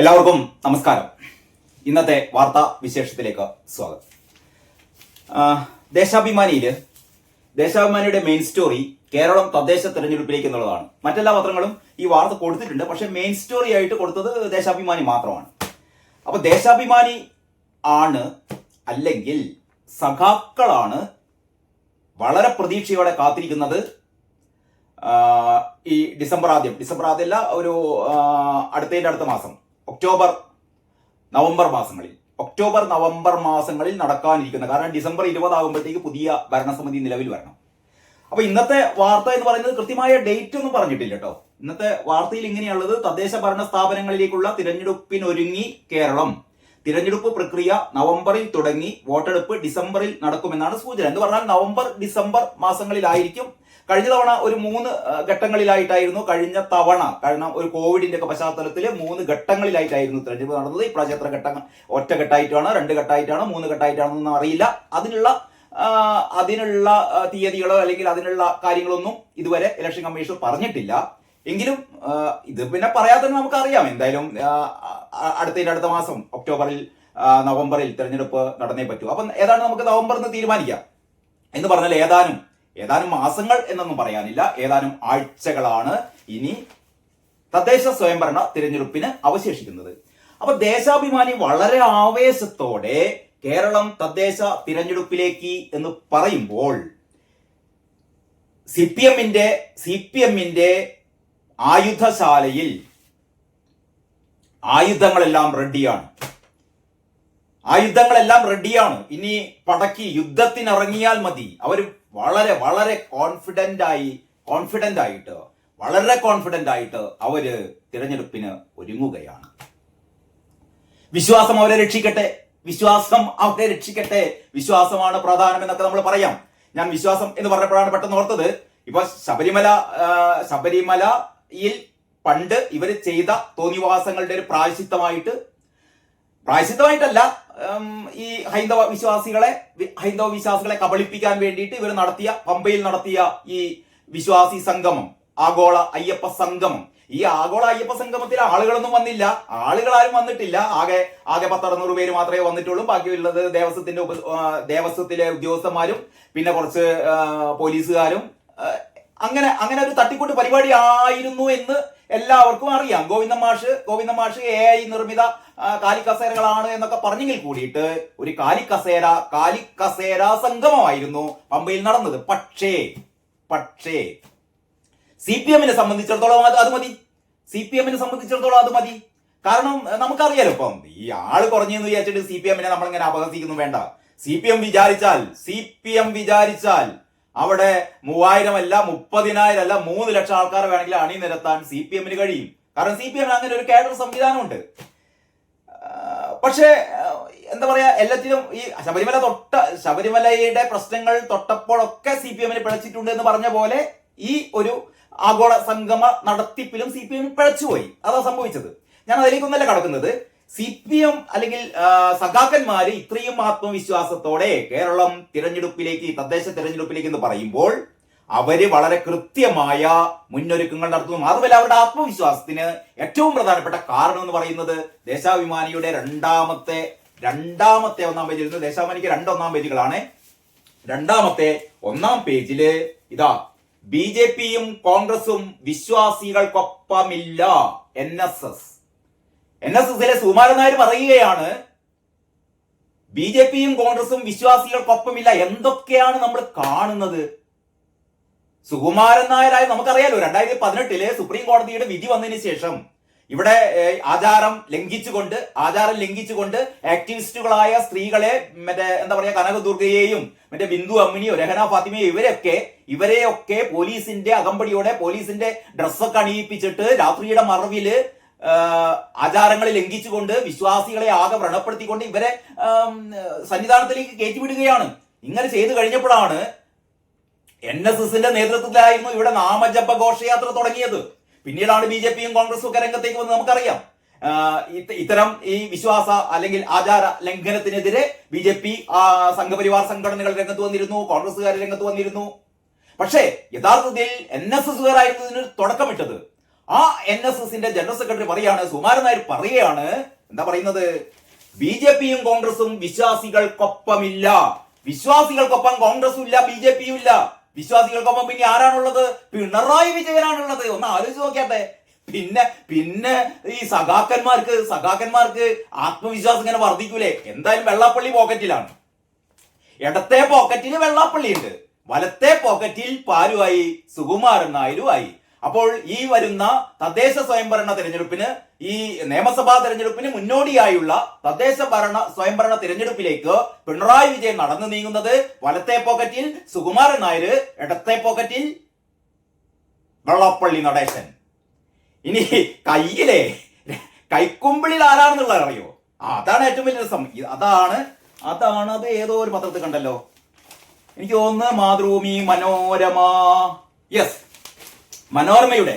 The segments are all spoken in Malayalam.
എല്ലാവർക്കും നമസ്കാരം. ഇന്നത്തെ വാർത്താ വിശേഷത്തിലേക്ക് സ്വാഗതം. ദേശാഭിമാനിയിൽ ദേശാഭിമാനിയുടെ മെയിൻ സ്റ്റോറി കേരളം തദ്ദേശ തെരഞ്ഞെടുപ്പിലേക്ക് എന്നുള്ളതാണ്. മറ്റെല്ലാ പത്രങ്ങളും ഈ വാർത്ത കൊടുത്തിട്ടുണ്ട് പക്ഷെ മെയിൻ സ്റ്റോറി ആയിട്ട് കൊടുത്തത് ദേശാഭിമാനി മാത്രമാണ്. അപ്പൊ ദേശാഭിമാനി ആണ് അല്ലെങ്കിൽ സഖാക്കളാണ് വളരെ പ്രതീക്ഷയോടെ കാത്തിരിക്കുന്നത് ഈ ഡിസംബർ ആദ്യം. ഡിസംബർ ആദ്യമല്ല ഒരു അടുത്തതിന്റെ അടുത്ത മാസം. ഒക്ടോബർ നവംബർ മാസങ്ങളിൽ. ഒക്ടോബർ നവംബർ മാസങ്ങളിൽ നടക്കാനിരിക്കുന്ന കാരണം ഡിസംബർ ഇരുപതാകുമ്പോഴത്തേക്ക് പുതിയ ഭരണസമിതി നിലവിൽ വരണം. അപ്പൊ ഇന്നത്തെ വാർത്ത എന്ന് പറയുന്നത് കൃത്യമായ ഡേറ്റ് ഒന്നും പറഞ്ഞിട്ടില്ല കേട്ടോ. ഇന്നത്തെ വാർത്തയിൽ ഇങ്ങനെയുള്ളത് തദ്ദേശ ഭരണ സ്ഥാപനങ്ങളിലേക്കുള്ള തിരഞ്ഞെടുപ്പിനൊരുങ്ങി കേരളം. തിരഞ്ഞെടുപ്പ് പ്രക്രിയ നവംബറിൽ തുടങ്ങി വോട്ടെടുപ്പ് ഡിസംബറിൽ നടക്കുമെന്നാണ് സൂചന. എന്ന് പറഞ്ഞാൽ നവംബർ ഡിസംബർ മാസങ്ങളിലായിരിക്കും കഴിഞ്ഞ തവണ ഒരു മൂന്ന് ഘട്ടങ്ങളിലായിട്ടായിരുന്നു കഴിഞ്ഞ തവണ കാരണം ഒരു കോവിഡിന്റെ ഒക്കെ പശ്ചാത്തലത്തിൽ മൂന്ന് ഘട്ടങ്ങളിലായിട്ടായിരുന്നു തെരഞ്ഞെടുപ്പ് നടന്നത്. ഇപ്രാവശ്യം എത്ര ഘട്ടങ്ങൾ ഒറ്റ ഘട്ടമായിട്ടാണ് രണ്ട് ഘട്ടമായിട്ടാണ് മൂന്ന് ഘട്ടമായിട്ടാണെന്നൊന്നും അറിയില്ല. അതിനുള്ള അതിനുള്ള തീയതികളോ അല്ലെങ്കിൽ അതിനുള്ള കാര്യങ്ങളൊന്നും ഇതുവരെ ഇലക്ഷൻ കമ്മീഷൻ പറഞ്ഞിട്ടില്ല. എങ്കിലും ഇത് പിന്നെ പറയാതെ നമുക്കറിയാം. എന്തായാലും അടുത്തതിന്റെ അടുത്ത മാസം ഒക്ടോബറിൽ നവംബറിൽ തെരഞ്ഞെടുപ്പ് നടന്നേ പറ്റൂ. അപ്പം ഏതാണ്ട് നമുക്ക് നവംബറിൽ നിന്ന് തീരുമാനിക്കാം. എന്ന് പറഞ്ഞാൽ ഏതാനും ഏതാനും മാസങ്ങൾ എന്നൊന്നും പറയാനില്ല. ഏതാനും ആഴ്ചകളാണ് ഇനി തദ്ദേശ സ്വയംഭരണ തിരഞ്ഞെടുപ്പിന് അവശേഷിക്കുന്നത്. അപ്പൊ ദേശാഭിമാനി വളരെ ആവേശത്തോടെ കേരളം തദ്ദേശ തിരഞ്ഞെടുപ്പിലേക്ക് എന്ന് പറയുമ്പോൾ സി പി എമ്മിന്റെ സി പി എമ്മിന്റെ ആയുധശാലയിൽ ആയുധങ്ങളെല്ലാം റെഡിയാണ്. ആയുധങ്ങളെല്ലാം റെഡിയാണ്. ഇനി പടക്കി യുദ്ധത്തിനിറങ്ങിയാൽ മതി. അവർ വളരെ വളരെ കോൺഫിഡന്റ് ആയി കോൺഫിഡന്റ് ആയിട്ട് വളരെ കോൺഫിഡന്റ് ആയിട്ട് അവർ തിരഞ്ഞെടുപ്പിന് ഒരുങ്ങുകയാണ്. വിശ്വാസം അവരെ രക്ഷിക്കട്ടെ. വിശ്വാസം അവരെ രക്ഷിക്കട്ടെ. വിശ്വാസമാണ് പ്രധാനം എന്നൊക്കെ നമ്മൾ പറയാം. ഞാൻ വിശ്വാസം എന്ന് പറഞ്ഞപ്പോഴാണ് പെട്ടെന്ന് ഓർത്തത്. ഇപ്പൊ ശബരിമല ശബരിമലയിൽ പണ്ട് ഇവർ ചെയ്ത തോന്നിവാസങ്ങളുടെ ഒരു പ്രായശിത്തമായിട്ട് പ്രായശിത്തമായിട്ടല്ല ഉം, ഈ ഹൈന്ദവ വിശ്വാസികളെ ഹൈന്ദവ വിശ്വാസികളെ കബളിപ്പിക്കാൻ വേണ്ടിയിട്ട് ഇവർ നടത്തിയ പമ്പയിൽ നടത്തിയ ഈ വിശ്വാസി സംഗമം ആഗോള അയ്യപ്പ സംഗമം. ഈ ആഗോള അയ്യപ്പ സംഗമത്തിൽ ആളുകളൊന്നും വന്നില്ല. ആളുകൾ ആരും വന്നിട്ടില്ല. ആകെ ആകെ പത്തറുന്നൂറ് പേര് മാത്രമേ വന്നിട്ടുള്ളൂ. ബാക്കിയുള്ളത് ദേവസ്വത്തിന്റെ ഉപ ദേവസ്വത്തിലെ ഉദ്യോഗസ്ഥന്മാരും പിന്നെ കുറച്ച് പോലീസുകാരും. അങ്ങനെ അങ്ങനെ ഒരു തട്ടിക്കൂട്ട് പരിപാടി ആയിരുന്നു എന്ന് എല്ലാവർക്കും അറിയാം. ഗോവിന്ദ മാഷ് ഗോവിന്ദ മാഷ് എ ഐ നിർമ്മിത കാലിക്കസേരകളാണ് എന്നൊക്കെ പറഞ്ഞെങ്കിൽ കൂടിയിട്ട് ഒരു കാലിക്കസേര കാലിക്കസേര സംഗമമായിരുന്നു പമ്പയിൽ നടന്നത്. പക്ഷേ പക്ഷേ സി പി എമ്മിനെ സംബന്ധിച്ചിടത്തോളം അത് അത് മതി. സി പി എമ്മിനെ സംബന്ധിച്ചിടത്തോളം അത് മതി. കാരണം നമുക്കറിയാലോ ഇപ്പം ഈ ആൾ കുറഞ്ഞെന്ന് വിചാരിച്ചിട്ട് സി പി എമ്മിനെ നമ്മളിങ്ങനെ അപഹസിക്കുന്നു വേണ്ട. സി പി എം വിചാരിച്ചാൽ സി പി എം വിചാരിച്ചാൽ അവിടെ മൂവായിരം അല്ല മുപ്പതിനായിരം അല്ല മൂന്ന് ലക്ഷം ആൾക്കാരെ വേണമെങ്കിൽ അണിനിരത്താൻ സി പി എമ്മിന് കഴിയും. കാരണം സി പി എമ്മിന് അങ്ങനെ ഒരു കേഡർ സംവിധാനമുണ്ട്. പക്ഷേ എന്താ പറയാ എല്ലാത്തിലും ഈ ശബരിമല തൊട്ട ശബരിമലയുടെ പ്രശ്നങ്ങൾ തൊട്ടപ്പോഴൊക്കെ സി പി എമ്മിന് പിഴച്ചിട്ടുണ്ട് എന്ന് പറഞ്ഞ പോലെ ഈ ഒരു ആഗോള സംഗമ നടത്തിപ്പിലും സി പി എം പിഴച്ചുപോയി. അതാ സംഭവിച്ചത്. ഞാൻ അതിലേക്കൊന്നല്ല കടക്കുന്നത്. സി പി എം അല്ലെങ്കിൽ സഖാക്കന്മാര് ഇത്രയും ആത്മവിശ്വാസത്തോടെ കേരളം തിരഞ്ഞെടുപ്പിലേക്ക് തദ്ദേശ തിരഞ്ഞെടുപ്പിലേക്ക് എന്ന് പറയുമ്പോൾ അവർ വളരെ കൃത്യമായ മുന്നൊരുക്കങ്ങൾ നടത്തുന്നു. മാത്രമല്ല അവരുടെ ആത്മവിശ്വാസത്തിന് ഏറ്റവും പ്രധാനപ്പെട്ട കാരണം എന്ന് പറയുന്നത് ദേശാഭിമാനിയുടെ രണ്ടാമത്തെ രണ്ടാമത്തെ ഒന്നാം പേജിൽ നിന്ന് ദേശാഭിമാനിക്ക് രണ്ടൊന്നാം പേജുകളാണ്. രണ്ടാമത്തെ ഒന്നാം പേജിൽ ഇതാ ബി ജെ പിയും കോൺഗ്രസും വിശ്വാസികൾക്കൊപ്പമില്ല N S S. N S എസിലെ സുകുമാരൻ നായർ പറയുകയാണ് ബി ജെ പിയും കോൺഗ്രസും വിശ്വാസികൾക്കൊപ്പമില്ല. എന്തൊക്കെയാണ് നമ്മൾ കാണുന്നത്? സുകുമാരൻ നായരായ നമുക്കറിയാലോ രണ്ടായിരത്തി പതിനെട്ടിൽ സുപ്രീം കോടതിയുടെ വിധി വന്നതിന് ശേഷം ഇവിടെ ആചാരം ലംഘിച്ചുകൊണ്ട് ആചാരം ലംഘിച്ചുകൊണ്ട് ആക്ടിവിസ്റ്റുകളായ സ്ത്രീകളെ മറ്റേ എന്താ പറയാ കനകദുർഗയെയും മറ്റേ ബിന്ദു അമ്മിനിയോ രഹന ഫാത്തിമയോ ഇവരെയൊക്കെ ഇവരെയൊക്കെ പോലീസിന്റെ അകമ്പടിയോടെ പോലീസിന്റെ ഡ്രസ്സൊക്കെ അണിയിപ്പിച്ചിട്ട് രാത്രിയുടെ മറവിൽ ആചാരങ്ങളെ ലംഘിച്ചുകൊണ്ട് വിശ്വാസികളെ ആകെ വ്രണപ്പെടുത്തിക്കൊണ്ട് ഇവരെ സന്നിധാനത്തിലേക്ക് കയറ്റിവിടുകയാണ്. ഇങ്ങനെ ചെയ്തു കഴിഞ്ഞപ്പോഴാണ് എൻ എസ് എസിന്റെ നേതൃത്വത്തിലായിരുന്നു ഇവിടെ നാമജപ ഘോഷയാത്ര തുടങ്ങിയത്. പിന്നീടാണ് ബി ജെ പിയും കോൺഗ്രസും ഒക്കെ രംഗത്തേക്ക് വന്ന് നമുക്കറിയാം. ഇത്തരം ഈ വിശ്വാസ അല്ലെങ്കിൽ ആചാര ലംഘനത്തിനെതിരെ ബി ജെ പി സംഘപരിവാർ സംഘടനകൾ രംഗത്ത് വന്നിരുന്നു കോൺഗ്രസുകാർ രംഗത്ത് വന്നിരുന്നു. പക്ഷേ യഥാർത്ഥത്തിൽ എൻ എസ് എസുകാരായിരുന്നു ഇതിന് തുടക്കമിട്ടത്. ആ എൻ എസ് എസിന്റെ ജനറൽ സെക്രട്ടറി പറയാണ് സുമാരൻ നായർ പറയുകയാണ് എന്താ പറയുന്നത്? ബി ജെ പിയും കോൺഗ്രസും വിശ്വാസികൾക്കൊപ്പമില്ല. വിശ്വാസികൾക്കൊപ്പം കോൺഗ്രസും ഇല്ല ബി ജെ പിയും ഇല്ല വിശ്വാസികൾക്കൊപ്പം പിന്നെ ആരാണുള്ളത്? പിണറായി വിജയനാണുള്ളത്. ഒന്ന് ആലോചിച്ച് നോക്കിയാട്ടെ. പിന്നെ പിന്നെ ഈ സഖാക്കന്മാർക്ക് സഖാക്കന്മാർക്ക് ആത്മവിശ്വാസം ഇങ്ങനെ വർദ്ധിക്കൂലേ? എന്തായാലും വെള്ളാപ്പള്ളി പോക്കറ്റിലാണ്. ഇടത്തെ പോക്കറ്റിൽ വെള്ളാപ്പള്ളി ഉണ്ട് വലത്തെ പോക്കറ്റിൽ പാരുമായി സുകുമാരൻ നായരുമായി അപ്പോൾ ഈ വരുന്ന തദ്ദേശ സ്വയംഭരണ തെരഞ്ഞെടുപ്പിന് ഈ നിയമസഭാ തിരഞ്ഞെടുപ്പിന് മുന്നോടിയായുള്ള തദ്ദേശ ഭരണ സ്വയംഭരണ തെരഞ്ഞെടുപ്പിലേക്ക് പിണറായി വിജയൻ നടന്നു നീങ്ങുന്നത് വലത്തെ പോക്കറ്റിൽ സുകുമാരൻ നായർ ഇടത്തെ പോക്കറ്റിൽ വെള്ളപ്പള്ളി നടേശൻ. ഇനി കയ്യിലെ കൈക്കുമ്പിളിൽ ആരാണെന്നുള്ളത് അറിയോ? അതാണ് ഏറ്റവും വലിയ രസം അതാണ് അതാണ് അത് ഏതോ ഒരു പത്രത്തിൽ കണ്ടല്ലോ. എനിക്ക് തോന്നുന്നു മാതൃഭൂമി മനോരമ. യെസ് മനോരമയുടെ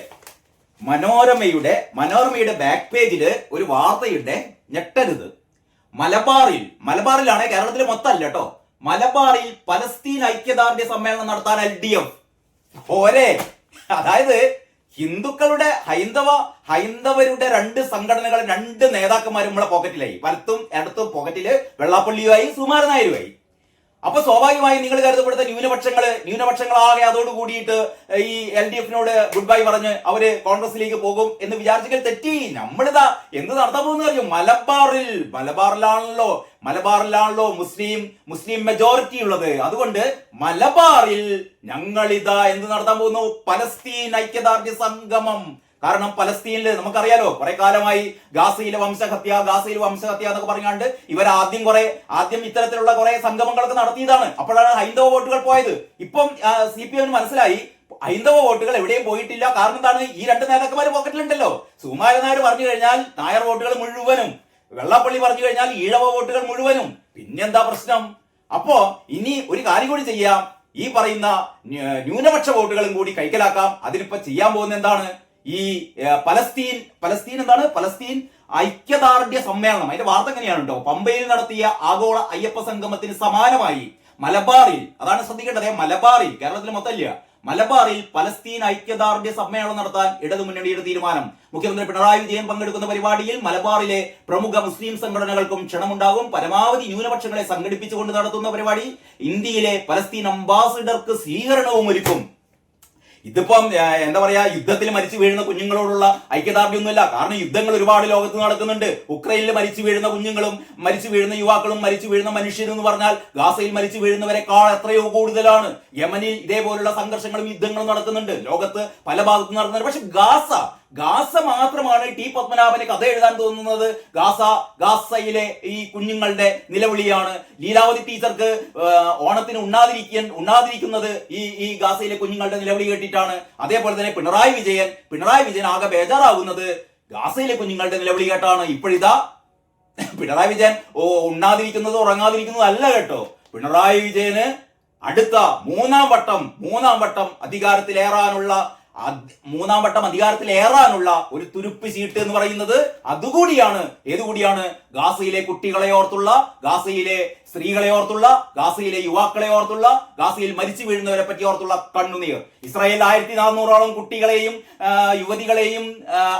മനോരമയുടെ മനോരമയുടെ ബാക്ക് പേജിൽ ഒരു വാർത്തയുടെ ഞെട്ടരുത്. മലബാറിൽ മലബാറിലാണ് കേരളത്തിൽ മൊത്തമല്ല കേട്ടോ. മലബാറിൽ പലസ്തീൻ ഐക്യദാർഢ്യ സമ്മേളനം നടത്താൻ എൽ ഡി എഫ്. പോരെ. അതായത് ഹിന്ദുക്കളുടെ ഹൈന്ദവ ഹൈന്ദവരുടെ രണ്ട് സംഘടനകൾ രണ്ട് നേതാക്കന്മാരും നമ്മളെ പോക്കറ്റിലായി വലത്തും ഇടത്തും പോക്കറ്റിൽ വെള്ളാപ്പള്ളിയുമായി സുമാരൻ നായരുമായി. അപ്പൊ സ്വാഭാവികമായും നിങ്ങൾ കരുതപ്പെടുത്ത ന്യൂനപക്ഷങ്ങൾ ന്യൂനപക്ഷങ്ങളാകെ അതോട് കൂടിയിട്ട് ഈ എൽ ഡി എഫിനോട് ഗുഡ് ബൈ പറഞ്ഞ് അവർ കോൺഗ്രസിലേക്ക് പോകും എന്ന് വിചാരിച്ചെങ്കിൽ തെറ്റി. നമ്മളിതാ എന്ത് നടത്താൻ പോകുന്ന അറിയും? മലബാറിൽ മലബാറിലാണല്ലോ മലബാറിലാണല്ലോ മുസ്ലിം മുസ്ലിം മെജോറിറ്റി ഉള്ളത്. അതുകൊണ്ട് മലബാറിൽ ഞങ്ങളിതാ എന്ത് നടത്താൻ പോകുന്നു? പലസ്തീൻ ഐക്യദാർഢ്യ സംഗമം. കാരണം പലസ്തീനിൽ നമുക്കറിയാലോ കുറെ കാലമായി ഗാസയിലെ വംശഹത്യ ഗാസയിലെ വംശഹത്യ എന്നൊക്കെ പറഞ്ഞാണ്ട് ഇവർ ആദ്യം കുറെ ആദ്യം ഇത്തരത്തിലുള്ള കുറെ സംഗമങ്ങളൊക്കെ നടത്തിയതാണ്. അപ്പോഴാണ് ഹൈന്ദവ വോട്ടുകൾ പോയത്. ഇപ്പം സി പി എമ്മിന് മനസ്സിലായി ഹൈന്ദവ വോട്ടുകൾ എവിടെയും പോയിട്ടില്ല. കാരണം എന്താണ്? ഈ രണ്ട് നേതാക്കന്മാർ പോക്കറ്റിലുണ്ടല്ലോ. സുകുമാരൻ നായർ പറഞ്ഞു കഴിഞ്ഞാൽ നായർ വോട്ടുകൾ മുഴുവനും വെള്ളപ്പള്ളി പറഞ്ഞു കഴിഞ്ഞാൽ ഈഴവ വോട്ടുകൾ മുഴുവനും. പിന്നെന്താ പ്രശ്നം? അപ്പോ ഇനി ഒരു കാര്യം കൂടി ചെയ്യാം. ഈ പറയുന്ന ന്യൂ- ന്യൂനപക്ഷ വോട്ടുകളും കൂടി കൈക്കലാക്കാം. അതിനിപ്പോ ചെയ്യാൻ പോകുന്ന എന്താണ്? ഈ പലസ്തീൻ പലസ്തീൻ എന്താണ്? പലസ്തീൻ ഐക്യദാർഢ്യ സമ്മേളനം. അതിന്റെ വാർത്ത എങ്ങനെയാണ് കേട്ടോ പമ്പയിൽ നടത്തിയ ആഗോള അയ്യപ്പ സംഗമത്തിന് സമാനമായി മലബാറിൽ അതാണ് ശ്രദ്ധിക്കേണ്ടത് മലബാറിൽ കേരളത്തിൽ മൊത്തമില്ല. മലബാറിൽ പലസ്തീൻ ഐക്യദാർഢ്യ സമ്മേളനം നടത്താൻ ഇടതുമുന്നണിയുടെ തീരുമാനം. മുഖ്യമന്ത്രി പിണറായി വിജയൻ പങ്കെടുക്കുന്ന പരിപാടിയിൽ മലബാറിലെ പ്രമുഖ മുസ്ലിം സംഘടനകൾക്കും ക്ഷണമുണ്ടാകും. പരമാവധി ന്യൂനപക്ഷങ്ങളെ സംഘടിപ്പിച്ചുകൊണ്ട് നടത്തുന്ന പരിപാടി. ഇന്ത്യയിലെ പലസ്തീൻ അംബാസിഡർക്ക് സ്വീകരണവും ഒരുക്കും. ഇതിപ്പം എന്താ പറയാ യുദ്ധത്തിൽ മരിച്ചു വീഴുന്ന കുഞ്ഞുങ്ങളോടുള്ള ഐക്യദാർഢ്യമൊന്നുമില്ല. കാരണം യുദ്ധങ്ങൾ ഒരുപാട് ലോകത്ത് നടക്കുന്നുണ്ട്. ഉക്രൈനിൽ മരിച്ചു വീഴുന്ന കുഞ്ഞുങ്ങളും മരിച്ചു വീഴുന്ന യുവാക്കളും മരിച്ചു വീഴുന്ന മനുഷ്യരും എന്ന് പറഞ്ഞാൽ ഗാസയിൽ മരിച്ചു വീഴുന്നവരെക്കാൾ എത്രയോ കൂടുതലാണ്. യമനിൽ ഇതേപോലുള്ള സംഘർഷങ്ങളും യുദ്ധങ്ങളും നടക്കുന്നുണ്ട്. ലോകത്ത് പല ഭാഗത്തും നടക്കുന്നുണ്ട്. പക്ഷെ ഗാസ ഗാസ മാത്രമാണ് ടി പത്മനാഭന് കഥ എഴുതാൻ തോന്നുന്നത്. ഗാസ ഗാസയിലെ ഈ കുഞ്ഞുങ്ങളുടെ നിലവിളിയാണ്. ലീലാവതി ടീച്ചർക്ക് ഓണത്തിന് ഉണ്ണാതിരിക്കാൻ ഉണ്ണാതിരിക്കുന്നത് ഈ ഈ ഗാസയിലെ കുഞ്ഞുങ്ങളുടെ നിലവിളി കേട്ടിട്ടാണ്. അതേപോലെ തന്നെ പിണറായി വിജയൻ പിണറായി വിജയൻ ആകെ ബേജാറാകുന്നത് ഗാസയിലെ കുഞ്ഞുങ്ങളുടെ നിലവിളി കേട്ടാണ്. ഇപ്പോഴിതാ പിണറായി വിജയൻ ഓ ഉണ്ണാതിരിക്കുന്നത് ഉറങ്ങാതിരിക്കുന്നത് അല്ല കേട്ടോ. പിണറായി വിജയന് അടുത്ത മൂന്നാം വട്ടം മൂന്നാം വട്ടം അധികാരത്തിലേറാനുള്ള അധ്- മൂന്നാം വട്ടം അധികാരത്തിൽ ഏറാനുള്ള ഒരു തുരുപ്പ് ചീട്ട് എന്ന് പറയുന്നത് അതുകൂടിയാണ്. ഏതുകൂടിയാണ്? ഗാസയിലെ കുട്ടികളെ ഓർത്തുള്ള ഗാസയിലെ സ്ത്രീകളെ ഓർത്തുള്ള ഗാസയിലെ യുവാക്കളെ ഓർത്തുള്ള ഗാസയിൽ മരിച്ചു വീഴുന്നവരെ പറ്റി ഓർത്തുള്ള കണ്ണുനീർ. ഇസ്രായേൽ ആയിരത്തി നാനൂറോളം കുട്ടികളെയും യുവതികളെയും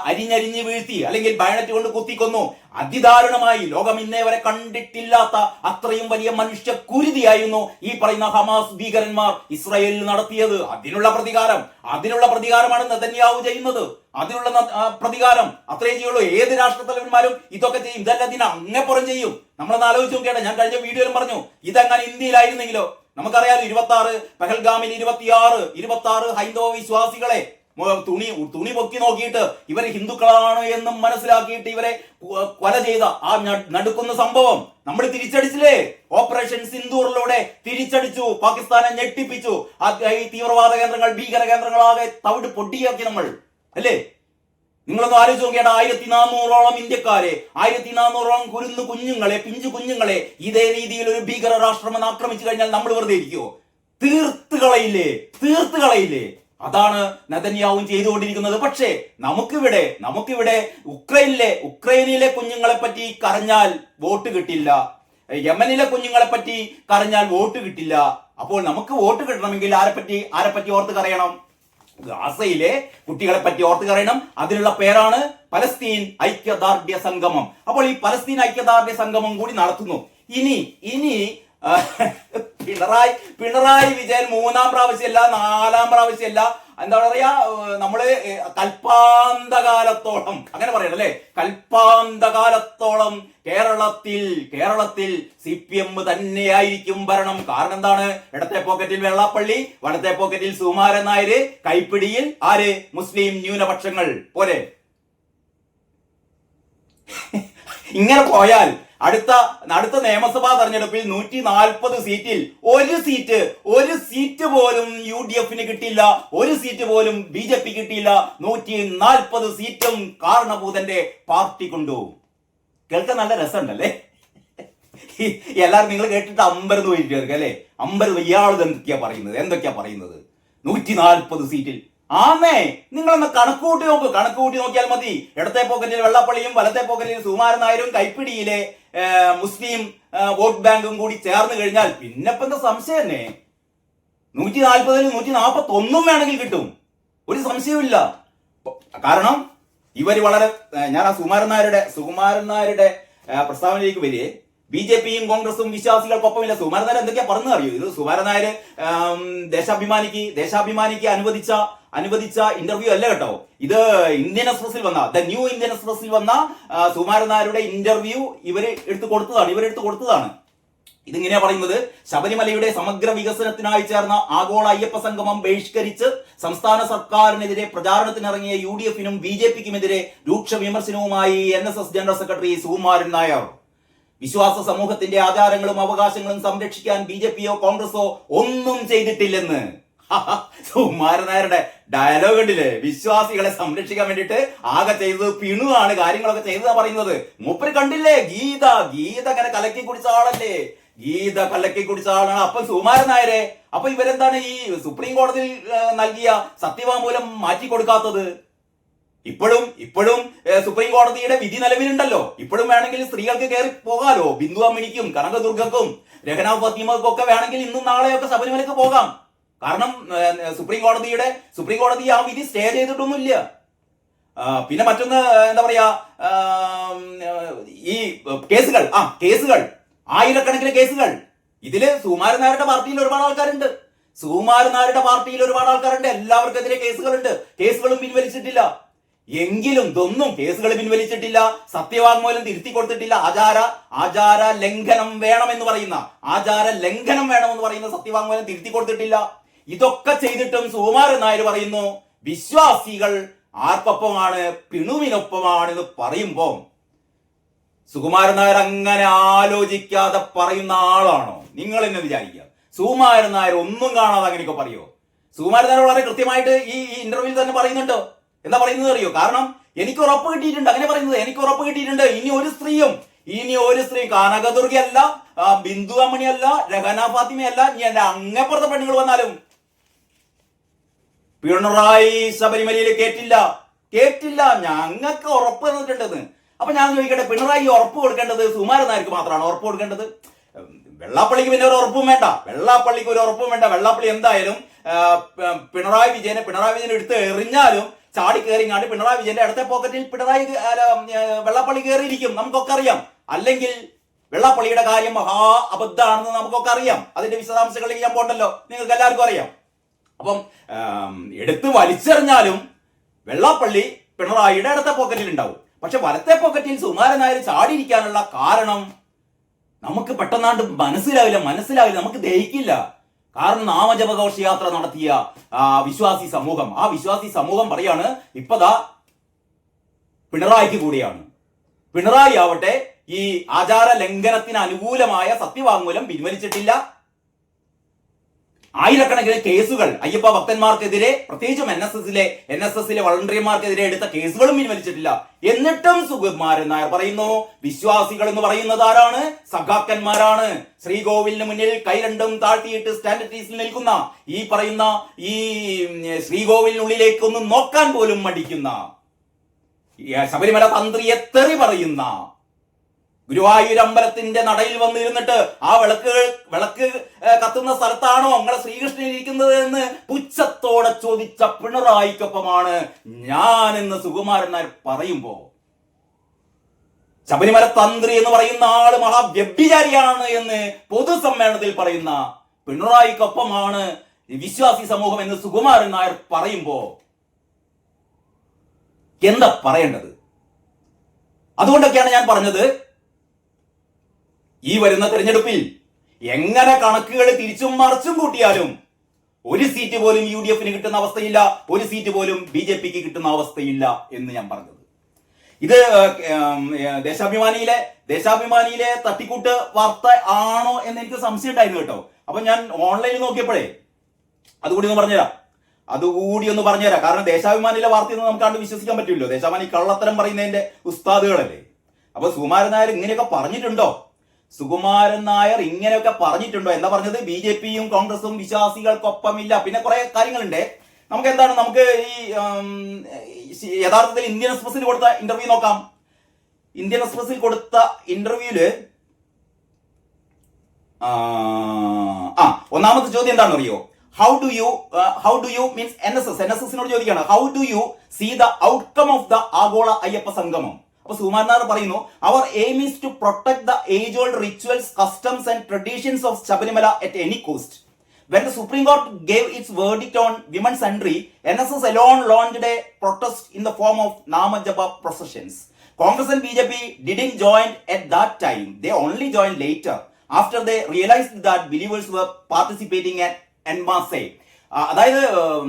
അരിഞ്ഞരിഞ്ഞ് വീഴ്ത്തി അല്ലെങ്കിൽ ബയണറ്റ് കൊണ്ട് കുത്തിക്കൊന്നു. അതിദാരുണമായി ലോകം ഇന്നേ വരെ കണ്ടിട്ടില്ലാത്ത അത്രയും വലിയ മനുഷ്യ കുരുതിയായിരുന്നു ഈ പറയുന്ന ഹമാസ് ഭീകരന്മാർ ഇസ്രായേലിൽ നടത്തിയത്. അതിനുള്ള പ്രതികാരം അതിനുള്ള പ്രതികാരമാണ് നെതന്യാഹു ചെയ്യുന്നത്. അതിനുള്ള പ്രതികാരം അത്രയും ചെയ്യുള്ളൂ. ഏത് രാഷ്ട്രത്തലവന്മാരും ഇതൊക്കെ ചെയ്യും. ഇതെല്ലാം ഇതിനെ അങ്ങേപ്പുറം ചെയ്യും. നമ്മളൊന്ന് ആലോചിച്ച് നോക്കിയാണ് ഞാൻ കഴിഞ്ഞ വീഡിയോയിലും പറഞ്ഞു ഇതങ്ങനെ ഇന്ത്യയിലായിരുന്നെങ്കിലോ? നമുക്കറിയാലോ ഇരുപത്തി ആറ് പഹൽഗാമിൽ ഇരുപത്തിയാറ് ഇരുപത്തി ആറ് ഹൈന്ദവ വിശ്വാസികളെ തുണി തുണി പൊക്കി നോക്കിയിട്ട് ഇവർ ഹിന്ദുക്കളാണ് എന്നും മനസ്സിലാക്കിയിട്ട് ഇവരെ കൊല ചെയ്ത ആ നടുക്കുന്ന സംഭവം നമ്മൾ തിരിച്ചടിച്ചില്ലേ? ഓപ്പറേഷൻ സിന്ദൂറിലൂടെ തിരിച്ചടിച്ചു പാകിസ്ഥാനെ ഞെട്ടിപ്പിച്ചു. ആ തീവ്രവാദ കേന്ദ്രങ്ങൾ ഭീകര കേന്ദ്രങ്ങളാകെ തവിട് പൊടിയാക്കി നമ്മൾ. അല്ലേ? നിങ്ങളൊന്ന് ആലോചിച്ച് നോക്കിയാണ് ആയിരത്തി നാനൂറോളം ഇന്ത്യക്കാരെ ആയിരത്തി നാനൂറോളം കുരുന്ന് കുഞ്ഞുങ്ങളെ പിഞ്ചു കുഞ്ഞുങ്ങളെ ഇതേ രീതിയിൽ ഒരു ഭീകര രാഷ്ട്രം ആക്രമിച്ചു കഴിഞ്ഞാൽ നമ്മൾ വെറുതെ ഇരിക്കുവോ? തീർത്ത് കളയില്ലേ തീർത്ത് കളയില്ലേ അതാണ് നദന്യാവും ചെയ്തുകൊണ്ടിരിക്കുന്നത്. പക്ഷേ നമുക്കിവിടെ നമുക്കിവിടെ ഉക്രൈനിലെ ഉക്രൈനിലെ കുഞ്ഞുങ്ങളെ പറ്റി കരഞ്ഞാൽ വോട്ട് കിട്ടില്ല. യമനിലെ കുഞ്ഞുങ്ങളെ പറ്റി കരഞ്ഞാൽ വോട്ട് കിട്ടില്ല. അപ്പോൾ നമുക്ക് വോട്ട് കിട്ടണമെങ്കിൽ ആരെപ്പറ്റി ആരെപ്പറ്റി ഓർത്ത് കരയണം? ഗാസയിലെ കുട്ടികളെ പറ്റി ഓർത്ത് പറയണം അതിനുള്ള പേരാണ് പലസ്തീൻ ഐക്യദാർഢ്യ സംഗമം. അപ്പോൾ ഈ പലസ്തീൻ ഐക്യദാർഢ്യ സംഗമം കൂടി നടത്തുന്നു. ഇനി ഇനി പിണറായി പിണറായി വിജയൻ മൂന്നാം പ്രാവശ്യമല്ല നാലാം പ്രാവശ്യമല്ല എന്താ പറയാ നമ്മൾ കൽപ്പാന്തകാലത്തോളം അങ്ങനെ പറയണം അല്ലെ? കൽപ്പാന്തകാലത്തോളം കേരളത്തിൽ കേരളത്തിൽ സി പി എം തന്നെയായിരിക്കും ഭരണം. കാരണം എന്താണ്? ഇടത്തെ പോക്കറ്റിൽ വെള്ളാപ്പള്ളി വലത്തെ പോക്കറ്റിൽ സുമാരൻ നായര് കൈപ്പിടിയിൽ ആര്? മുസ്ലിം ന്യൂനപക്ഷങ്ങൾ. പോലെ ഇങ്ങനെ പോയാൽ അടുത്ത അടുത്ത നിയമസഭാ തെരഞ്ഞെടുപ്പിൽ നൂറ്റി നാൽപ്പത് സീറ്റിൽ ഒരു സീറ്റ് ഒരു സീറ്റ് പോലും യു ഡി എഫിന് കിട്ടിയില്ല. ഒരു സീറ്റ് പോലും ബി ജെ പി കിട്ടിയില്ല. നൂറ്റി നാൽപ്പത് സീറ്റും കാരണഭൂതന്റെ പാർട്ടി കൊണ്ടുപോകും കേൾക്കാൻ നല്ല രസമുണ്ടല്ലേ? എല്ലാരും നിങ്ങൾ കേട്ടിട്ട് അമ്പരത് പോയിരിക്കും അല്ലേ? അമ്പരത് ഇയാൾ എന്തൊക്കെയാ പറയുന്നത്? എന്തൊക്കെയാ പറയുന്നത്? നൂറ്റി നാൽപ്പത് സീറ്റിൽ ആമേ നിങ്ങളൊന്ന് കണക്കൂട്ടി നോക്ക്. കണക്കൂട്ടി നോക്കിയാൽ മതി. ഇടത്തെ പോക്കറ്റിൽ വെള്ളപ്പള്ളിയും വലത്തെ പോക്കറ്റിൽ സുമാരൻ നായരും കൈപ്പിടിയിലെ മുസ്ലിം വോട്ട് ബാങ്കും കൂടി ചേർന്ന് കഴിഞ്ഞാൽ പിന്നെ എന്താ സംശയം തന്നെ? നൂറ്റി നാൽപ്പതിൽ നൂറ്റി നാൽപ്പത്തി ഒന്നും വേണമെങ്കിൽ കിട്ടും. ഒരു സംശയവുമില്ല. കാരണം ഇവർ വളരെ ഞാൻ ആ സുകുമാരൻ നായരുടെ സുകുമാരൻ നായരുടെ പ്രസ്താവനയിലേക്ക് വരികയെ. ബി ജെ പിയും കോൺഗ്രസും വിശ്വാസികൾക്കൊപ്പമില്ല. സുകുമാരൻ നായർ എന്തൊക്കെയാ പറഞ്ഞു അറിയൂ? ഇത് സുകുമാരൻ നായർ ആം, ദേശാഭിമാനിക്ക് ദേശാഭിമാനിക്ക് അനുവദിച്ച അനുവദിച്ച ഇന്റർവ്യൂ അല്ല കേട്ടോ. ഇത് ഇന്ത്യൻ എക്സ്പ്രസിൽ വന്ന ദ ന്യൂ ഇന്ത്യൻ എക്സ്പ്രസിൽ വന്ന സുകുമാരൻ നായരുടെ ഇന്റർവ്യൂ ഇവർ എടുത്തു കൊടുത്തതാണ് ഇവരെടുത്ത് കൊടുത്തതാണ്. ഇതിങ്ങനെയാ പറയുന്നത്. ശബരിമലയുടെ സമഗ്ര വികസനത്തിനായി ചേർന്ന ആഗോള അയ്യപ്പ സംഗമം ബഹിഷ്കരിച്ച് സംസ്ഥാന സർക്കാരിനെതിരെ പ്രചാരണത്തിനിറങ്ങിയ യു ഡി എഫിനും ബി ജെ പിക്കുമെതിരെ രൂക്ഷ വിമർശനവുമായി N S S general secretary Sukumaran Nair. വിശ്വാസ സമൂഹത്തിന്റെ ആചാരങ്ങളും അവകാശങ്ങളും സംരക്ഷിക്കാൻ ബി കോൺഗ്രസോ ഒന്നും ചെയ്തിട്ടില്ലെന്ന്. സുകുമാരൻ നായരുടെ ഡയലോഗ് ഉണ്ടില്ലേ വിശ്വാസികളെ സംരക്ഷിക്കാൻ വേണ്ടിയിട്ട് ആകെ ചെയ്തത് പിണുവാണ് കാര്യങ്ങളൊക്കെ ചെയ്തതാ പറയുന്നത്. മൂപ്പര് കണ്ടില്ലേ? ഗീത ഗീത അങ്ങനെ കലക്കി കുടിച്ച ആളല്ലേ? ഗീത കലക്കി കുടിച്ച ആളാണ്. അപ്പൊ സുമാരൻ നായരെ അപ്പൊ ഇവരെന്താണ് ഈ സുപ്രീം കോടതിയിൽ നൽകിയ സത്യവാങ്മൂലം മാറ്റി കൊടുക്കാത്തത്? ഇപ്പോഴും ഇപ്പോഴും സുപ്രീം കോടതിയുടെ വിധി നിലവിലുണ്ടല്ലോ. ഇപ്പോഴും വേണമെങ്കിൽ സ്ത്രീകൾക്ക് കയറി പോകാലോ. ബിന്ദു അമ്മിണിക്കും കനകദുർഗക്കും രഹന ഫാത്തിമക്കും ഒക്കെ വേണമെങ്കിൽ ഇന്നും നാളെയൊക്കെ ശബരിമലക്ക് പോകാം. കാരണം സുപ്രീം കോടതിയുടെ സുപ്രീം കോടതി ആ വിധി സ്റ്റേ ചെയ്തിട്ടൊന്നുമില്ല. പിന്നെ മറ്റൊന്ന് എന്താ പറയാ ഈ കേസുകൾ ആ കേസുകൾ ആയിരക്കണക്കിന് കേസുകൾ. ഇതിൽ സുകുമാരൻ നായരുടെ പാർട്ടിയിൽ ഒരുപാട് ആൾക്കാരുണ്ട്. സുകുമാരൻ നായരുടെ പാർട്ടിയിൽ ഒരുപാട് ആൾക്കാരുണ്ട്. എല്ലാവർക്കെതിരെ കേസുകളുണ്ട്. കേസുകളും പിൻവലിച്ചിട്ടില്ല. എങ്കിലും ഇതൊന്നും കേസുകൾ പിൻവലിച്ചിട്ടില്ല. സത്യവാങ്മൂലം തിരുത്തി കൊടുത്തിട്ടില്ല. ആചാര ആചാര ലംഘനം വേണമെന്ന് പറയുന്ന ആചാര ലംഘനം വേണമെന്ന് പറയുന്ന സത്യവാങ്മൂലം തിരുത്തി കൊടുത്തിട്ടില്ല. ഇതൊക്കെ ചെയ്തിട്ടും സുകുമാരൻ നായർ പറയുന്നു വിശ്വാസികൾ ആർക്കൊപ്പമാണ് പിണുവിനൊപ്പമാണ് എന്ന് പറയുമ്പോൾ സുകുമാരൻ നായർ അങ്ങനെ ആലോചിക്കാതെ പറയുന്ന ആളാണോ? നിങ്ങൾ എന്നെ വിചാരിക്കുക. സുകുമാരൻ നായർ ഒന്നും കാണാതെ അങ്ങനെയൊക്കെ പറയുമോ സുകുമാരൻ നായർ വളരെ കൃത്യമായിട്ട് ഈ ഇന്റർവ്യൂവിൽ തന്നെ പറയുന്നുണ്ട്. എന്താ പറയുന്നത് അറിയോ? കാരണം എനിക്ക് ഉറപ്പ് കിട്ടിയിട്ടുണ്ട്. അങ്ങനെ പറയുന്നത് എനിക്ക് ഉറപ്പ് കിട്ടിയിട്ടുണ്ട്. ഇനി ഒരു സ്ത്രീയും ഇനി ഒരു സ്ത്രീ കാനകദുർഗയല്ല ബിന്ദു അമ്മണിയല്ല രഹന ഫാത്തിമയല്ല ഇനി എന്റെ അങ്ങപ്പുറത്തെ പെണ്ണുങ്ങൾ വന്നാലും പിണറായി ശബരിമലയിൽ കേട്ടില്ല. കേട്ടില്ല. ഞങ്ങൾക്ക് ഉറപ്പ് തന്നിട്ടുണ്ടെന്ന്. അപ്പൊ ഞാൻ ചോദിക്കട്ടെ പിണറായി ഉറപ്പ് കൊടുക്കേണ്ടത് സുമാരൻ നായർക്ക് മാത്രമാണ് ഉറപ്പ് കൊടുക്കേണ്ടത്? വെള്ളാപ്പള്ളിക്ക് പിന്നെ ഒരു ഉറപ്പും വേണ്ട. വെള്ളാപ്പള്ളിക്ക് ഒരു ഉറപ്പും വേണ്ട. വെള്ളാപ്പള്ളി എന്തായാലും പിണറായി വിജയനെ പിണറായി വിജയനെ എടുത്ത് എറിഞ്ഞാലും ചാടി കയറിങ്ങാണ്ട് പിണറായി വിജയന്റെ അടുത്ത പോക്കറ്റിൽ പിണറായി വെള്ളാപ്പള്ളി കയറിയിരിക്കും. നമുക്കൊക്കെ അറിയാം. അല്ലെങ്കിൽ വെള്ളാപ്പള്ളിയുടെ കാര്യം മഹാ അബദ്ധമാണെന്ന് നമുക്കൊക്കെ അറിയാം. അതിന്റെ വിശദാംശങ്ങളിലേക്ക് ഞാൻ പോണ്ടല്ലോ നിങ്ങൾക്ക് എല്ലാവർക്കും അറിയാം. അപ്പം എടുത്ത് വലിച്ചെറിഞ്ഞാലും വെള്ളാപ്പള്ളി പിണറായിയുടെ ഇടത്തെ പോക്കറ്റിൽ ഉണ്ടാവും. പക്ഷെ വലത്തെ പോക്കറ്റിൽ സുമാരൻ നായർ ചാടിയിരിക്കാനുള്ള കാരണം നമുക്ക് പെട്ടെന്നാണ്ട് മനസ്സിലാവില്ല മനസ്സിലാവില്ല നമുക്ക് ദഹിക്കില്ല. കാരണം നാമജപഘോഷയാത്ര നടത്തിയ വിശ്വാസി സമൂഹം. ആ വിശ്വാസി സമൂഹം പറയാണ് ഇപ്പതാ പിണറായിക്ക് കൂടിയാണ്. പിണറായി ആവട്ടെ ഈ ആചാര ലംഘനത്തിന് അനുകൂലമായ സത്യവാങ്മൂലം പിൻവലിച്ചിട്ടില്ല. ആയിരക്കണക്കിന് കേസുകൾ അയ്യപ്പ ഭക്തന്മാർക്കെതിരെ പ്രത്യേകിച്ചും എൻ എസ് എസിലെ എൻ എസ് എസിലെ വളണ്ടറിമാർക്കെതിരെ എടുത്ത കേസുകളും പിൻവലിച്ചിട്ടില്ല. എന്നിട്ടും സുകുമാരൻ നായർ പറയുന്നു വിശ്വാസികൾ എന്ന് പറയുന്നത് ആരാണ്? സഖാക്കന്മാരാണ്. ശ്രീകോവിലിന് മുന്നിൽ കൈ രണ്ടും താഴ്ത്തിയിട്ട് സ്റ്റാൻഡർഡീസിൽ നിൽക്കുന്ന ഈ പറയുന്ന ഈ ശ്രീകോവിലിനുള്ളിലേക്ക് ഒന്ന് നോക്കാൻ പോലും മടിക്കുന്ന ശബരിമല തന്ത്രിയെ തെറി പറയുന്ന ഗുരുവായൂർ അമ്പലത്തിന്റെ നടയിൽ വന്നിരുന്നിട്ട് ആ വിളക്ക് വിളക്ക് കത്തുന്ന സ്ഥലത്താണോ നിങ്ങളെ ശ്രീകൃഷ്ണൻ ഇരിക്കുന്നത് എന്ന് പുച്ഛത്തോടെ ചോദിച്ച പിണറായിക്കൊപ്പമാണ് ഞാൻ എന്ന് സുകുമാരൻ നായർ പറയുമ്പോ ശബരിമല തന്ത്രി എന്ന് പറയുന്ന ആൾ മഹാവ്യഭിചാരിയാണ് എന്ന് പൊതുസമ്മേളനത്തിൽ പറയുന്ന പിണറായിക്കൊപ്പമാണ് വിശ്വാസി സമൂഹം എന്ന് സുകുമാരൻ നായർ പറയുമ്പോ എന്താ പറയേണ്ടത്? അതുകൊണ്ടൊക്കെയാണ് ഞാൻ പറഞ്ഞത്. ഈ വരുന്ന തെരഞ്ഞെടുപ്പിൽ എങ്ങനെ കണക്കുകൾ തിരിച്ചും മറിച്ചും കൂട്ടിയാലും ഒരു സീറ്റ് പോലും യു ഡി എഫിന് കിട്ടുന്ന അവസ്ഥയില്ല ഒരു സീറ്റ് പോലും ബി ജെ പിക്ക് കിട്ടുന്ന അവസ്ഥയില്ല എന്ന് ഞാൻ പറഞ്ഞത്. ഇത് ദേശാഭിമാനിയിലെ ദേശാഭിമാനിയിലെ തട്ടിക്കൂട്ട് വാർത്ത ആണോ എന്ന് എനിക്ക് സംശയം ഉണ്ടായിരുന്നു കേട്ടോ. അപ്പൊ ഞാൻ ഓൺലൈനിൽ നോക്കിയപ്പോഴേ അതുകൂടി ഒന്ന് പറഞ്ഞുതരാം. അതുകൂടി ഒന്ന് പറഞ്ഞുതരാം. കാരണം ദേശാഭിമാനിയിലെ വാർത്തയൊന്നും നമുക്ക് കണ്ട് വിശ്വസിക്കാൻ പറ്റില്ലല്ലോ. ദേശാഭിമാനി കള്ളത്തരം പറയുന്നതിന്റെ ഉസ്താദുകളല്ലേ. അപ്പൊ സുമാരൻ നായർ ഇങ്ങനെയൊക്കെ പറഞ്ഞിട്ടുണ്ടോ? സുകുമാരൻ നായർ ഇങ്ങനെയൊക്കെ പറഞ്ഞിട്ടുണ്ടോ? എന്താ പറഞ്ഞത്? ബി ജെ പിയും കോൺഗ്രസും വിശ്വാസികൾക്കൊപ്പമില്ല. പിന്നെ കുറെ കാര്യങ്ങളുണ്ട്. നമുക്ക് എന്താണ്? നമുക്ക് ഈ യഥാർത്ഥത്തിൽ ഇന്ത്യൻ എക്സ്പ്രസിന് കൊടുത്ത ഇന്റർവ്യൂ നോക്കാം. ഇന്ത്യൻ എക്സ്പ്രസിൽ കൊടുത്ത ഇന്റർവ്യൂൽ ആ ഒന്നാമത്തെ ചോദ്യം എന്താണെന്ന് അറിയോ how do you how do you means N S S N S എസിനോട് ചോദിക്കുകയാണ്. How do you see the outcome of the ആഗോള അയ്യപ്പ സംഗമം? അപ്പൊ സുമാരനാർ പറയുന്നു അവർ aim is to protect the age old rituals customs and traditions of Sabarimala at any cost when the supreme court gave its word it on women sentry N S S alone launch the protest in the form of നാമജപ processions Congress and B J P didn't join at that time they only join later after they realised that believers were participating at en masse അതായത്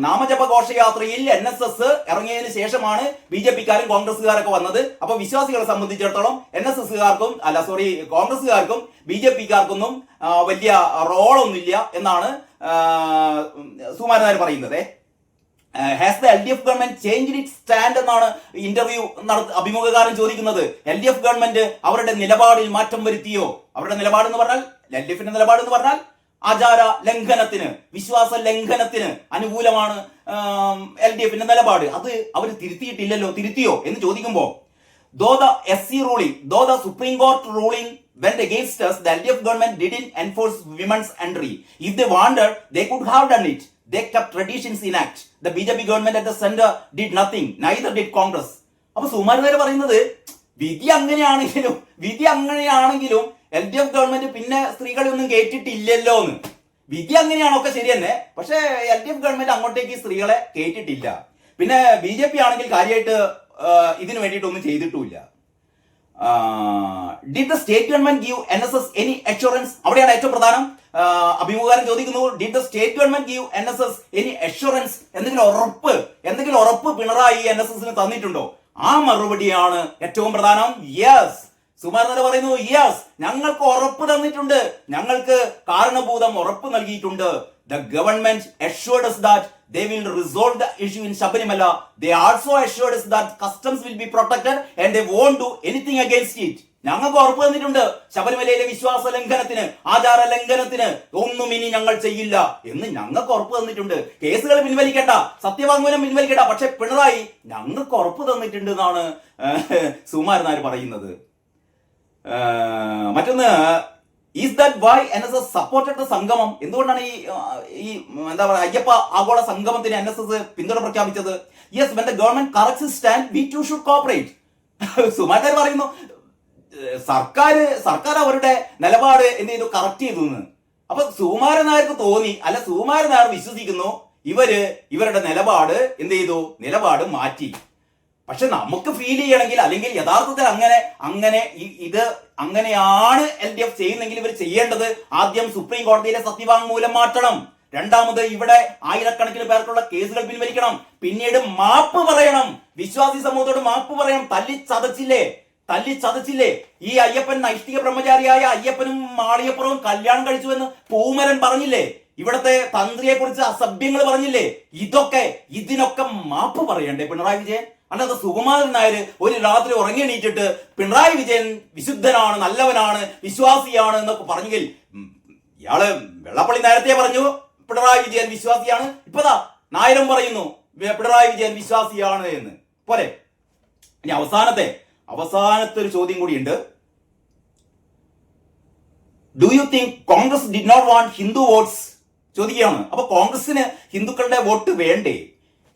നാമജപ ഘോഷയാത്രയിൽ എൻ എസ് എസ് ഇറങ്ങിയതിന് ശേഷമാണ് ബി ജെ പിക്കാരും കോൺഗ്രസ്സുകാരൊക്കെ വന്നത്. അപ്പൊ വിശ്വാസികളെ സംബന്ധിച്ചിടത്തോളം എൻ എസ് എസ്സുകാർക്കും അല്ല സോറി കോൺഗ്രസ്സുകാർക്കും ബി ജെ പിക്കാർക്കൊന്നും വലിയ റോളൊന്നുമില്ല എന്നാണ് സുമാരനാർ പറയുന്നത്. Has the L D F government change it stand എന്നാണ് ഇന്റർവ്യൂ അഭിമുഖകാരൻ ചോദിക്കുന്നത്. എൽ ഡി എഫ് ഗവൺമെന്റ് അവരുടെ നിലപാടിൽ മാറ്റം വരുത്തിയോ? അവരുടെ നിലപാട് എന്ന് പറഞ്ഞാൽ എൽ ഡി എഫിന്റെ നിലപാട് എന്ന് പറഞ്ഞാൽ ആചാര ലംഘനത്തിന് വിശ്വാസ ലംഘനത്തിന് അനുകൂലമാണ് എൽ ഡി എഫിന്റെ നിലപാട്. അത് അവർ തിരുത്തിയിട്ടില്ലല്ലോ. തിരുത്തിയോ എന്ന് ചോദിക്കുമ്പോ though the S C ruling though the supreme court ruling when against us the L D F government did in enforce women's entry if the wanted. They could have done it they kept traditions intact the B J P government at the centre did nothing neither did Congress അപ്പൊ സുമാരനേരെ പറയുന്നത് വിധി അങ്ങനെയാണെങ്കിലും വിധി അങ്ങനെയാണെങ്കിലും എൽ ഡി എഫ് ഗവൺമെന്റ് പിന്നെ സ്ത്രീകളെ ഒന്നും കേറ്റിട്ടില്ലല്ലോ എന്ന് വിധി അങ്ങനെയാണൊക്കെ ശരി തന്നെ പക്ഷേ എൽ ഡി എഫ് ഗവൺമെന്റ് അങ്ങോട്ടേക്ക് സ്ത്രീകളെ കേറ്റിട്ടില്ല. പിന്നെ ബി ജെ പി ആണെങ്കിൽ കാര്യമായിട്ട് ഇതിനു വേണ്ടിയിട്ടൊന്നും ചെയ്തിട്ടുമില്ല. Did the state government give N S S any assurance അവിടെയാണ് ഏറ്റവും പ്രധാനം. അഭിമുഖം ചോദിക്കുന്നു did the state government give N S S any assurance എന്തെങ്കിലും ഉറപ്പ് എന്തെങ്കിലും ഉറപ്പ് പിണറായി എൻ എസ് എസിന് തന്നിട്ടുണ്ടോ? ആ മറുപടിയാണ് ഏറ്റവും പ്രധാനം. യെസ് സുമാരനര പറയുന്നു യെസ് ഞങ്ങൾക്ക് ഉറപ്പ് തന്നിട്ടുണ്ട്. ഞങ്ങൾക്ക് കാരണഭൂതം ഉറപ്പ് നൽകിയിട്ടുണ്ട്. The government assured that they will resolve the issue in Shabarimala. They also assured us that customs will be protected and they won't do anything it. ഞങ്ങൾക്ക് ഉറപ്പ് തന്നിട്ടുണ്ട്. ശബരിമലയിലെ വിശ്വാസ ലംഘനത്തിന് ആചാര ലംഘനത്തിന് ഒന്നും ഇനി ഞങ്ങൾ ചെയ്യില്ല എന്ന് ഞങ്ങൾക്ക് ഉറപ്പ് തന്നിട്ടുണ്ട്. കേസുകൾ പിൻവലിക്കണ്ട സത്യവാങ്മൂലം പിൻവലിക്കണ്ട. പക്ഷെ പിണറായി ഞങ്ങൾക്ക് ഉറപ്പ് തന്നിട്ടുണ്ട് എന്നാണ് സുമാരനാർ പറയുന്നത്? മറ്റൊന്ന് is that why N S S supported സംഗമം? എന്തുകൊണ്ടാണ് ഈ ഈ എന്താ പറയുക അയ്യപ്പ ആഗോള സംഗമത്തിന് എൻ എസ് എസ് പിന്തുണ പ്രഖ്യാപിച്ചത്? Yes when the government correct stand we too should cooperate Sumaran പറയുന്നു സർക്കാർ സർക്കാർ അവരുടെ നിലപാട് എന്ത് ചെയ്തു? കറക്റ്റ് ചെയ്തു എന്ന്. അപ്പൊ സുകുമാരൻ നായർക്ക് തോന്നി അല്ല സുകുമാരൻ നായർ വിശ്വസിക്കുന്നു ഇവർ ഇവരുടെ നിലപാട് എന്ത് ചെയ്തു? നിലപാട് മാറ്റി. പക്ഷെ നമുക്ക് ഫീൽ ചെയ്യണമെങ്കിൽ അല്ലെങ്കിൽ യഥാർത്ഥത്തിൽ അങ്ങനെ അങ്ങനെ ഇത് അങ്ങനെയാണ് എൽ ഡി എഫ് ചെയ്യുന്നെങ്കിൽ ഇവർ ചെയ്യേണ്ടത് ആദ്യം സുപ്രീം കോടതിയിലെ സത്യവാങ്മൂലം മാറ്റണം. രണ്ടാമത് ഇവിടെ ആയിരക്കണക്കിന് പേർക്കുള്ള കേസുകൾ പിൻവലിക്കണം. പിന്നീട് മാപ്പ് പറയണം. വിശ്വാസി സമൂഹത്തോട് മാപ്പ് പറയണം. തല്ലി ചതച്ചില്ലേ? തല്ലി ചതച്ചില്ലേ? ഈ അയ്യപ്പൻ നൈഷ്ഠിക ബ്രഹ്മചാരിയായ അയ്യപ്പനും മാളിയപ്പുറവും കല്യാണം കഴിച്ചു എന്ന് പൂമരൻ പറഞ്ഞില്ലേ? ഇവിടത്തെ തന്ത്രിയെ കുറിച്ച് അസഭ്യങ്ങൾ പറഞ്ഞില്ലേ? ഇതൊക്കെ ഇതിനൊക്കെ മാപ്പ് പറയണ്ടേ പിണറായി വിജയൻ? അല്ലാതെ സുകുമാരൻ നായർ ഒരു രാത്രി ഉറങ്ങി എണീറ്റിട്ട് പിണറായി വിജയൻ വിശുദ്ധനാണ് നല്ലവനാണ് വിശ്വാസിയാണ് എന്നൊക്കെ പറഞ്ഞെങ്കിൽ ഇയാൾ വെള്ളപ്പള്ളി നേരത്തെ പറഞ്ഞു പിണറായി വിജയൻ വിശ്വാസിയാണ്. ഇപ്പതാ നായരും പറയുന്നു പിണറായി വിജയൻ വിശ്വാസിയാണ് എന്ന്. പോരെ? ഇനി അവസാനത്തെ അവസാനത്തെ ഒരു ചോദ്യം കൂടിയുണ്ട്. Do you think Congress did not want Hindu votes ചോദിക്കുകയാണ്. അപ്പൊ കോൺഗ്രസിന് ഹിന്ദുക്കളുടെ വോട്ട് വേണ്ടേ?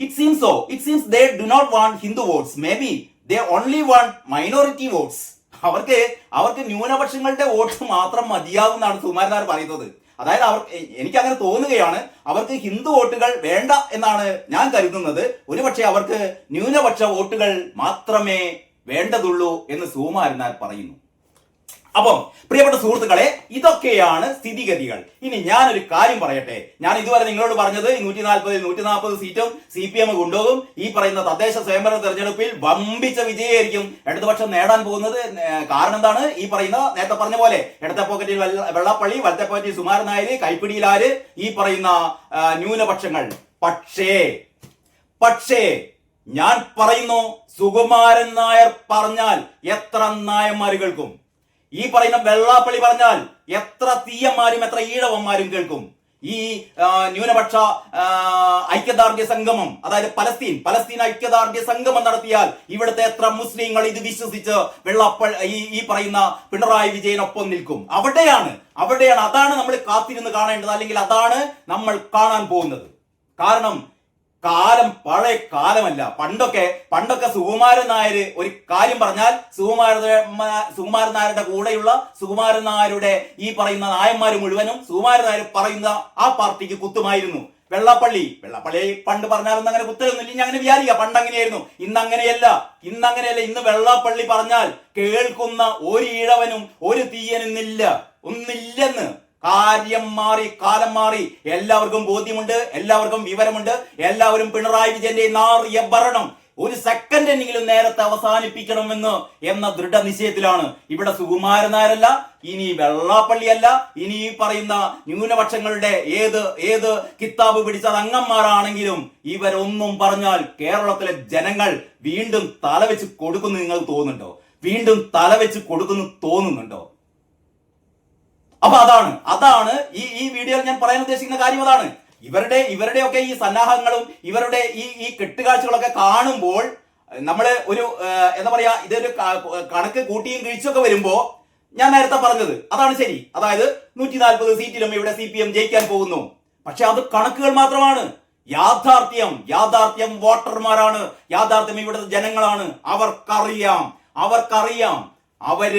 It seems so. It seems they do not want Hindu votes. Maybe they only want minority votes. അവർക്ക് അവർക്ക് ന്യൂനപക്ഷങ്ങളുടെ വോട്ട് മാത്രം മതിയാവും എന്നാണ് സുമാരനാർ പറയുന്നത് അതായത് അവർ എനിക്ക് അങ്ങനെ തോന്നുകയാണ് അവർക്ക് ഹിന്ദു വോട്ടുകൾ വേണ്ട എന്നാണ് ഞാൻ കരുതുന്നത് ഒരുപക്ഷെ അവർക്ക് ന്യൂനപക്ഷ വോട്ടുകൾ മാത്രമേ വേണ്ടതുള്ളൂ എന്ന് സുകുമാരനാർ പറയുന്നു അപ്പം പ്രിയപ്പെട്ട സുഹൃത്തുക്കളെ ഇതൊക്കെയാണ് സ്ഥിതിഗതികൾ. ഇനി ഞാനൊരു കാര്യം പറയട്ടെ. ഞാൻ ഇതുവരെ നിങ്ങളോട് പറഞ്ഞത് നൂറ്റി നാൽപ്പതിൽ നൂറ്റി നാൽപ്പത് സീറ്റും സി പി എം കൊണ്ടുപോകും. ഈ പറയുന്ന തദ്ദേശ സ്വയംഭരണ തെരഞ്ഞെടുപ്പിൽ വമ്പിച്ച വിജയമായിരിക്കും. ഇടതുപക്ഷം നേടാൻ പോകുന്നത് കാരണം എന്താണ്? ഈ പറയുന്ന നേരത്തെ പറഞ്ഞ പോലെ ഇടത്തെ പോക്കറ്റിൽ വെള്ളപ്പള്ളി വലത്തെ പോക്കറ്റിൽ സുമാരൻ നായര് കൈപ്പിടിയിലാര് ഈ പറയുന്ന ന്യൂനപക്ഷങ്ങൾ. പക്ഷേ പക്ഷേ ഞാൻ പറയുന്നു സുകുമാരൻ നായർ പറഞ്ഞാൽ എത്ര നായന്മാര് കേൾക്കും ഈ പറയുന്ന വെള്ളാപ്പള്ളി പറഞ്ഞാൽ എത്ര തീയന്മാരും എത്ര ഈഴവന്മാരും കേൾക്കും. ഈ ന്യൂനപക്ഷ ഐക്യദാർഢ്യ സംഗമം അതായത് പലസ്തീൻ പലസ്തീൻ ഐക്യദാർഢ്യ സംഗമം നടത്തിയാൽ ഇവിടുത്തെ എത്ര മുസ്ലിങ്ങൾ ഇത് വിശ്വസിച്ച് വെള്ളപ്പ ഈ ഈ പറയുന്ന പിണറായി വിജയനൊപ്പം നിൽക്കും. അവിടെയാണ് അവിടെയാണ് അതാണ് നമ്മൾ കാത്തിരുന്ന് കാണേണ്ടത് അല്ലെങ്കിൽ അതാണ് നമ്മൾ കാണാൻ പോകുന്നത്. കാരണം കാലം പഴയ കാലമല്ല. പണ്ടൊക്കെ പണ്ടൊക്കെ സുകുമാരൻ നായർ ഒരു കാര്യം പറഞ്ഞാൽ സുകുമാരൻ സുകുമാരൻ നായരുടെ കൂടെയുള്ള സുകുമാരൻ നായരുടെ ഈ പറയുന്ന നായന്മാർ മുഴുവനും സുകുമാരൻ നായർ പറയുന്ന ആ പാർട്ടിക്ക് കുത്തുമായിരുന്നു. വെള്ളപ്പള്ളി വെള്ളപ്പള്ളി പണ്ട് പറഞ്ഞാലൊന്നും അങ്ങനെ കുത്തലൊന്നും ഇനി അങ്ങനെ വിചാരിക്കുക പണ്ട് അങ്ങനെയായിരുന്നു. ഇന്ന് അങ്ങനെയല്ല. ഇന്ന് അങ്ങനെയല്ല. ഇന്ന് വെള്ളപ്പള്ളി പറഞ്ഞാൽ കേൾക്കുന്ന ഒരു ഈഴവനും ഒരു തീയനുന്നില്ല ഒന്നില്ലെന്ന്. കാര്യം മാറി കാലം മാറി. എല്ലാവർക്കും ബോധ്യമുണ്ട് എല്ലാവർക്കും വിവരമുണ്ട്. എല്ലാവരും പിണറായി വിജയന്റെ നാറിയ ഭരണം ഒരു സെക്കൻഡ് എന്നെങ്കിലും നേരത്തെ അവസാനിപ്പിക്കണമെന്ന് എന്ന ദൃഢനിശ്ചയത്തിലാണ്. ഇവിടെ സുകുമാരൻ നായരല്ല ഇനി വെള്ളാപ്പള്ളിയല്ല ഇനി ഈ പറയുന്ന ന്യൂനപക്ഷങ്ങളുടെ ഏത് ഏത് കിതാബ് പിടിച്ച അംഗന്മാരാണെങ്കിലും ഇവരൊന്നും പറഞ്ഞാൽ കേരളത്തിലെ ജനങ്ങൾ വീണ്ടും തലവെച്ച് കൊടുക്കുന്നു നിങ്ങൾ തോന്നുന്നുണ്ടോ? വീണ്ടും തലവെച്ച് കൊടുക്കുന്നു തോന്നുന്നുണ്ടോ? അപ്പൊ അതാണ് അതാണ് ഈ ഈ വീഡിയോയിൽ ഞാൻ പറയാൻ ഉദ്ദേശിക്കുന്ന കാര്യം അതാണ്. ഇവരുടെ ഇവരുടെയൊക്കെ ഈ സന്നാഹങ്ങളും ഇവരുടെ ഈ ഈ കെട്ടുകാഴ്ചകളൊക്കെ കാണുമ്പോൾ നമ്മൾ ഒരു എന്താ പറയാ ഇതൊരു കണക്ക് കൂട്ടിയും കിഴിച്ചൊക്കെ വരുമ്പോ ഞാൻ നേരത്തെ പറഞ്ഞത് അതാണ് ശരി. അതായത് നൂറ്റി നാൽപ്പത് സീറ്റിലും ഇവിടെ സി പി എം ജയിക്കാൻ പോകുന്നു. പക്ഷെ അത് കണക്കുകൾ മാത്രമാണ്. യാഥാർത്ഥ്യം യാഥാർത്ഥ്യം വോട്ടർമാരാണ്. യാഥാർത്ഥ്യം ഇവിടുത്തെ ജനങ്ങളാണ്. അവർക്കറിയാം അവർക്കറിയാം. അവർ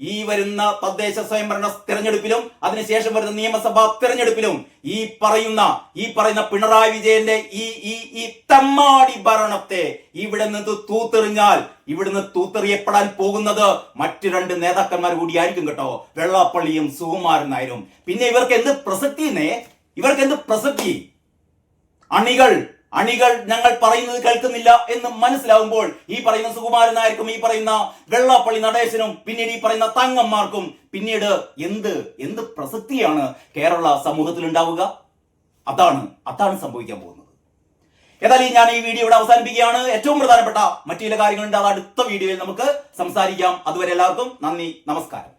ഈ വരുന്ന തദ്ദേശ സ്വയംഭരണ തെരഞ്ഞെടുപ്പിലും അതിനുശേഷം വരുന്ന നിയമസഭാ തിരഞ്ഞെടുപ്പിലും ഈ പറയുന്ന ഈ പറയുന്ന പിണറായി വിജയന്റെ ഈ ഈ ഈ തമ്മാടി ഭരണത്തെ ഇവിടെ നിന്ന് തൂത്തെറിഞ്ഞാൽ ഇവിടുന്ന് തൂത്തെറിയപ്പെടാൻ പോകുന്നത് മറ്റു രണ്ട് നേതാക്കന്മാർ കൂടിയായിരിക്കും കേട്ടോ. വെള്ളാപ്പള്ളിയും സുകുമാരൻ നായരും. പിന്നെ ഇവർക്ക് എന്ത് പ്രസക്തിന്നേ ഇവർക്ക് എന്ത് പ്രസക്തി? അണികൾ അണികൾ ഞങ്ങൾ പറയുന്നത് കേൾക്കുന്നില്ല എന്ന് മനസ്സിലാവുമ്പോൾ ഈ പറയുന്ന സുകുമാരൻ നായർക്കും ഈ പറയുന്ന വെള്ളാപ്പള്ളി നടേശനും പിന്നീട് ഈ പറയുന്ന തങ്ങന്മാർക്കും പിന്നീട് എന്ത് എന്ത് പ്രസക്തിയാണ് കേരള സമൂഹത്തിൽ ഉണ്ടാവുക? അതാണ് അതാണ് സംഭവിക്കാൻ പോകുന്നത്. ഏതായാലും ഞാൻ ഈ വീഡിയോ ഇവിടെ അവസാനിപ്പിക്കുകയാണ്. ഏറ്റവും പ്രധാനപ്പെട്ട മറ്റു ചില കാര്യങ്ങളുണ്ട്. അത് അടുത്ത വീഡിയോയിൽ നമുക്ക് സംസാരിക്കാം. അതുവരെ എല്ലാവർക്കും നന്ദി നമസ്കാരം.